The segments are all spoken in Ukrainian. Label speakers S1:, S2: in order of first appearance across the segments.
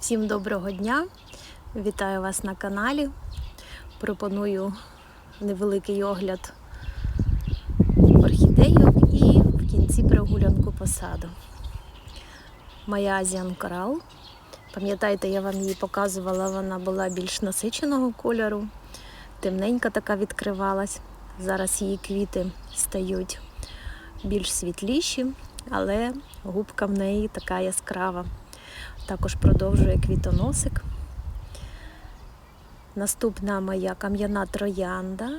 S1: Всім доброго дня! Вітаю вас на каналі. Пропоную невеликий огляд орхідейок і в кінці прогулянку по саду. Моя Азіан Корал. Пам'ятаєте, я вам її показувала, вона була більш насиченого кольору, темненька така відкривалась. Зараз її квіти стають більш світліші, але губка в неї така яскрава. Також продовжує квітоносик. Наступна моя кам'яна троянда.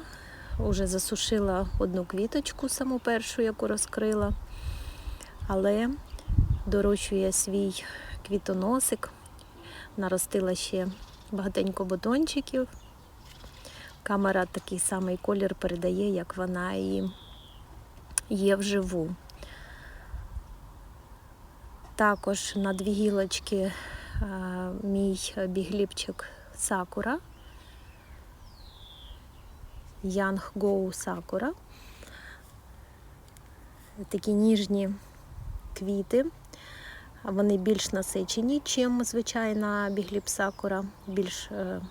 S1: Уже засушила одну квіточку, саму першу, яку розкрила, але дорощує свій квітоносик, наростила ще багатенько бутончиків. Камера такий самий колір передає, як вона і є вживу. Також на дві гілочки мій бігліпчик Сакура. Young Go Сакура. Такі ніжні квіти. Вони більш насичені, ніж звичайна бігліп Сакура. Більш е,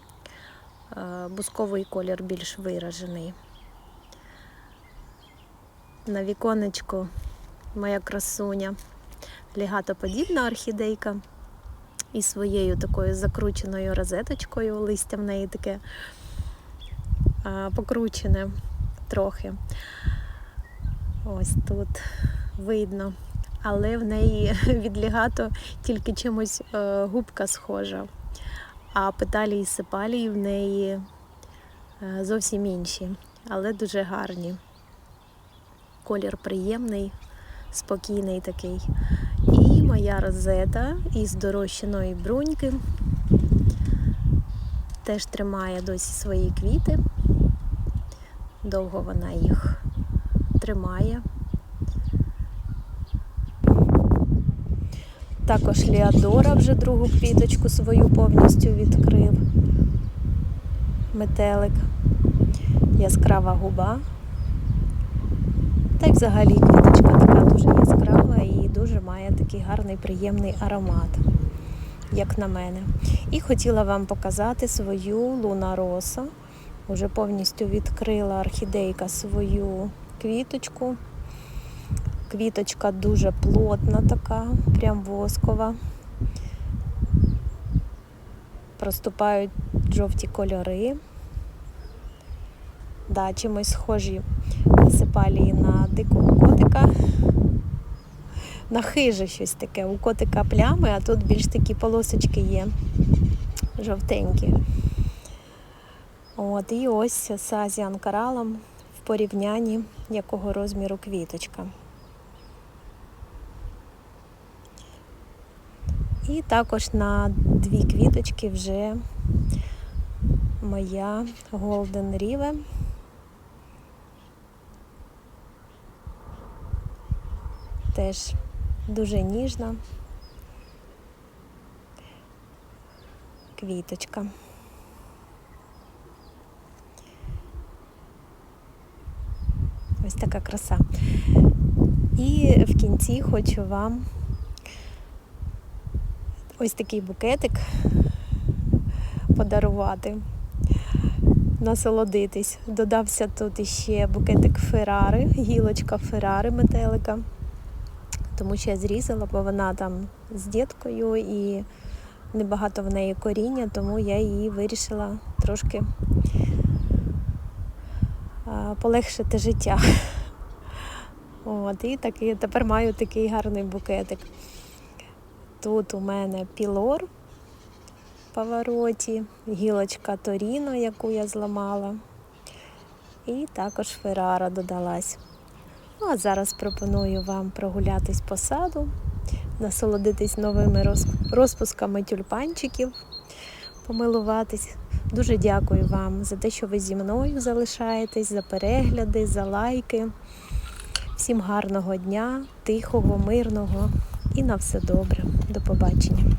S1: е, бусковий колір більш виражений. На віконечку моя красуня лігатоподібна орхідейка із своєю такою закрученою розеточкою. Листя в неї таке покручене трохи. Ось тут видно. Але в неї від лігато тільки чимось е, губка схожа. А петалії сепалії в неї е, зовсім інші, але дуже гарні. Колір приємний, спокійний такий. І моя розета із дорощеної бруньки теж тримає досі свої квіти. Довго вона їх тримає. Також Ліадора вже другу квіточку свою повністю відкрив. Метелик, яскрава губа. Та й взагалі квіточка така дуже яскрава і дуже має такий гарний приємний аромат, як на мене. І хотіла вам показати свою Луна Роса. Уже повністю відкрила орхідейка свою квіточку. Квіточка дуже плотна така, прям воскова. Проступають жовті кольори. Да, чимось схожі сепалії на дикого котика. На хиже щось таке. У котика плями, а тут більш такі полосочки є жовтенькі. От, і ось з азіан в порівнянні якого розміру квіточка. І також на дві квіточки вже моя Golden Rive. Теж дуже ніжна квіточка. Ось така краса. І в кінці хочу вам ось такий букетик подарувати, насолодитись. Додався тут іще букетик Феррари, гілочка Феррари метелика тому що я зрізала, бо вона там з діткою і небагато в неї коріння, тому я її вирішила трошки полегшити життя. От, І такий, тепер маю такий гарний букетик. Тут у мене пілор в повороті, гілочка Торіно, яку я зламала, і також Феррара додалась. Ну, а зараз пропоную вам прогулятись по саду, насолодитись новими розпусками тюльпанчиків, помилуватись. Дуже дякую вам за те, що ви зі мною залишаєтесь, за перегляди, за лайки. Всім гарного дня, тихого, мирного і на все добре. До побачення.